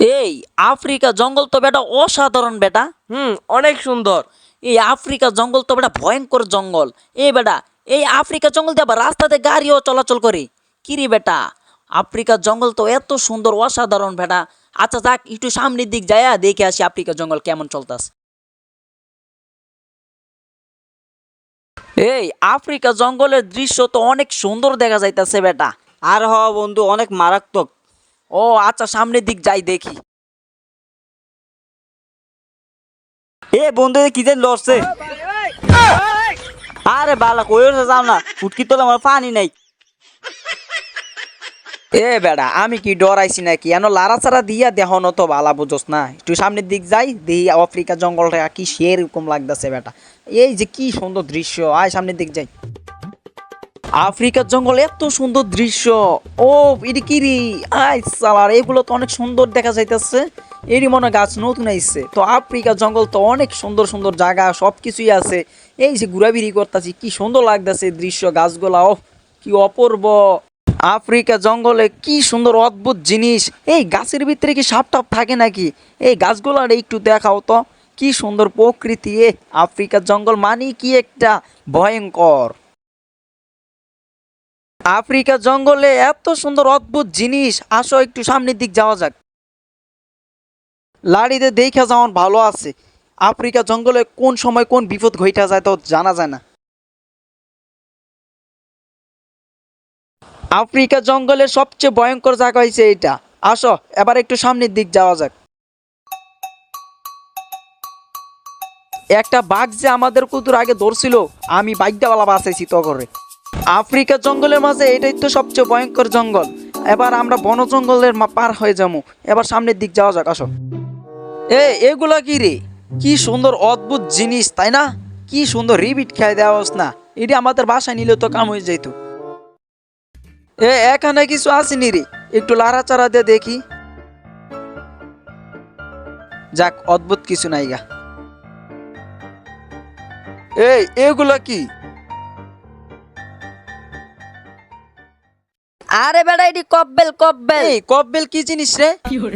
এই আফ্রিকা জঙ্গল তো বেটা অসাধারণ বেটা। হুম অনেক সুন্দর। এই আফ্রিকা জঙ্গল তো বেটা ভয়ঙ্কর জঙ্গল। এই বেটা এই আফ্রিকা জঙ্গল দিয়ে আবার রাস্তাতে গাড়িও চলাচল করে। কিরে বেটা আফ্রিকা জঙ্গল তো এত সুন্দর অসাধারণ বেটা। আচ্ছা যাক একটু সামনের দিক যায় দেখে আসি আফ্রিকা জঙ্গল কেমন চলতেছে। এই আফ্রিকা জঙ্গলের দৃশ্য তো অনেক সুন্দর দেখা যাইতাছে বেটা। আর হ বন্ধু অনেক মারাত্মক। ও আচ্ছা সামনের দিক যাই দেখি। এ, বন্ধু কি যে লড়ছে? আরে বালা, কই যাও না? ফুটকি তোলে আমার পানি নাই। এ, বেড়া, আমি কি ডরাইছি নাকি? এন লাড়াচাড়া দিয়া দেহন তো বালা, বুঝোস না? একটু সামনের দিক যাই, দেখি আফ্রিকা জঙ্গলটা কি সেরকম লাগতেছে, বেটা। এই যে কি সুন্দর দৃশ্য, আয় সামনের দিক যাই। আফ্রিকার জঙ্গল এত সুন্দর দৃশ্য। ও এটি কি রে আয় সালার, এগুলো তো অনেক সুন্দর দেখা যাইতেছে। এরই মনে গাছ নতুন আইছে। তো আফ্রিকার জঙ্গল তো অনেক সুন্দর সুন্দর জায়গা সব কিছুই আছে। এই যে ঘুরাবিরি করতেছি, কি সুন্দর লাগতেছে দৃশ্য গাছগুলা ও কি অপূর্ব। আফ্রিকা জঙ্গলে কি সুন্দর অদ্ভুত জিনিস। এই গাছের ভিতরে কি সাপ টাপ থাকে নাকি? এই গাছগুলার একটু দেখাও তো। কি সুন্দর প্রকৃতি এ আফ্রিকার জঙ্গল মানে কি একটা ভয়ঙ্কর। আফ্রিকা জঙ্গলে এত সুন্দর অদ্ভুত জিনিস। আসো একটু সামনের দিক যাওয়া যাক। লাড়িতে দেখা যাওয়ার ভালো আছে। আফ্রিকা জঙ্গলে কোন সময় কোন বিপদ ঘইটা যায় তো জানা যায় না। আফ্রিকা জঙ্গলের সবচেয়ে ভয়ঙ্কর জায়গা হয়েছে এটা আসো, এবার একটু সামনের দিক যাওয়া যাক। একটা বাঘ যে আমাদের কুতুর আগে ধরছিল, আমি বাইকটাওয়ালা বাঁচাইছি তো করে আফ্রিকা জঙ্গলের মাঝে এটাই তো সবচেয়ে ভয়ঙ্কর জঙ্গল। এবার আমরা বন জঙ্গলের পার হয়ে যাব। এবার সামনের দিক যাওয়া যাক, আসো। এ, এগুলা কি রে? কি সুন্দর অদ্ভুত জিনিস, তাই না? কি সুন্দর রিবিট খেয়ে দেওয়া না। এটি আমাদের বাসায় নিলে তো কাম হয়ে যেত এ, এখানে কিছু আসেনি রে? একটু লাড়াচাড়া দিয়ে দেখি। যাক, অদ্ভুত কিছু নাই গা। এই, এগুলা কি? আরে বেটা এটি কব্বেল কব্বেল এই কব্বেল কি জিনিস রে?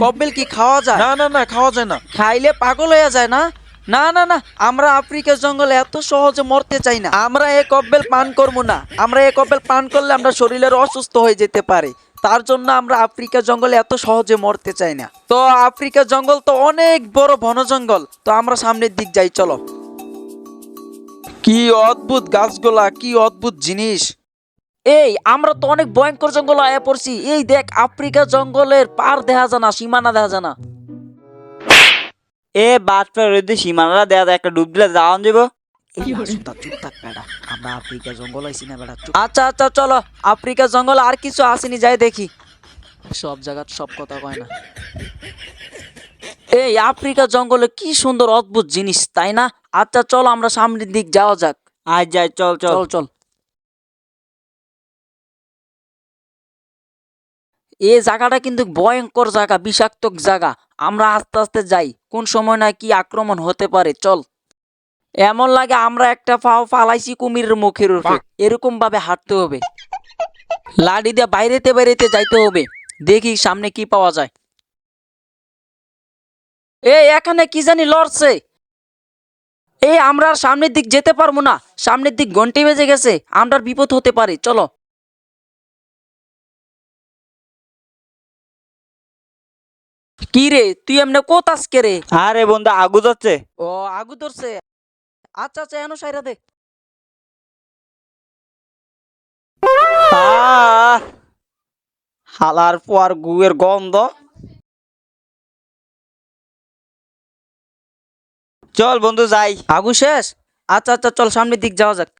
কব্বেল কি খাওয়া যায়? না না না খাওয়া যায় না। খাইলে পাগল হয়ে যায় না? না না না আমরা আফ্রিকার জঙ্গলে এত সহজে মরতে চাই না। আমরা এ কব্বেল পান করব না। আমরা এ কব্বেল পান করলে আমরা শরীরের অসুস্থ হয়ে যেতে পারে। তার জন্য আমরা আফ্রিকা জঙ্গলে এত সহজে মরতে চাই না। তো আফ্রিকা জঙ্গল তো অনেক বড় বন জঙ্গল। তো আমরা সামনের দিক যাই চলো। কি অদ্ভুত গাছগুলা কি অদ্ভুত জিনিস। এই আমরা তো অনেক ভয়ঙ্কর জঙ্গল আয়া পড়ছি। এই দেখ আফ্রিকা জঙ্গলের পার দেখা জানা সীমানা দেখা জানা। এ বাদ পে রইতে সীমানাটা দেয়া যায়, একটা ডুব দিলে যাওয়ান যাব আমরা আফ্রিকা জঙ্গল আইছি না বেড়া আচ্ছা আচ্ছা চলো আফ্রিকা জঙ্গল আর কিছু আসেনি যাই দেখি। সব জায়গা সব কথা কয় না। এই আফ্রিকা জঙ্গলে কি সুন্দর অদ্ভুত জিনিস তাই না? আচ্ছা চলো আমরা সামনের দিক যাওয়া যাক। আয় যাই চল। চল চল। এই জায়গাটা কিন্তু ভয়ঙ্কর জায়গা বিষাক্ত জায়গা। আমরা আস্তে আস্তে যাই। কোন সময় না কি আক্রমণ হতে পারে? চল। এমন লাগে আমরা একটা পাও ফালাইছি কুমিরের মুখের উপরে। এরকম ভাবে হাঁটতে হবে। লাডি দিয়ে বাইরেতে বাইরেতে যাইতে হবে। দেখি সামনে কি পাওয়া যায়। এ এখানে কি জানি লড়ছে। এই আমরা সামনের দিক যেতে পারব না। সামনের দিক ঘন্টি বেজে গেছে। আমরা বিপদ হতে পারে। চলো। কি রে? তুই এমনি কোথাস কে রে? আরে বন্ধু আগু যাচ্ছে ও আগু ধরছে? আচ্ছা আচ্ছা এনো সাইরা দে। আহ, হালার পোয়ার গুয়ের গন্ধ। চল বন্ধু যাই। আগু শেষ? আচ্ছা আচ্ছা চল সামনের দিক যাওয়া যাক।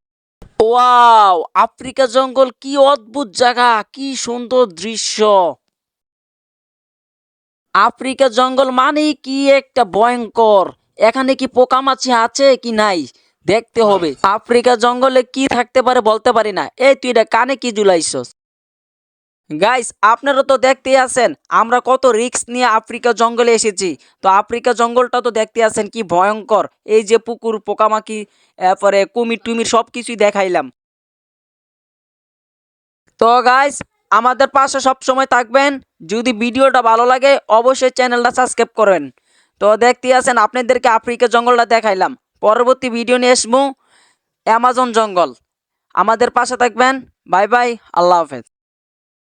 ওয়াও আফ্রিকা জঙ্গল কি অদ্ভুত জায়গা কি সুন্দর দৃশ্য। আফ্রিকা জঙ্গল মানে কি একটা ভয়ঙ্কর? এখানে কি পোকামাছি আছে কি নাই? দেখতে হবে। আফ্রিকা জঙ্গলে কি থাকতে পারে বলতে পারি না। এই তুই এটা কানে কি জুলাইছস? গাইস আপনারা তো দেখতেই আছেন আমরা কত রিস্ক নিয়ে আফ্রিকা জঙ্গলে এসেছি। তো আফ্রিকা জঙ্গলটা তো দেখতে আছেন কি ভয়ঙ্কর। এই যে পুকুর পোকামাকি এরপরে কুমির টুমির সব কিছুই দেখাইলাম। তো গাইস আমাদের পাশে সব সময় থাকবেন। যদি ভিডিওটা ভালো লাগে, অবশ্যই চ্যানেলটা সাবস্ক্রাইব করেন তো দেখতে আছেন, আপনাদেরকে আফ্রিকা জঙ্গলটা দেখাইলাম। পরবর্তী ভিডিও নিয়ে আসব, অ্যামাজন জঙ্গল। আমাদের পাশে থাকবেন। বাই বাই, আল্লাহ হাফেজ।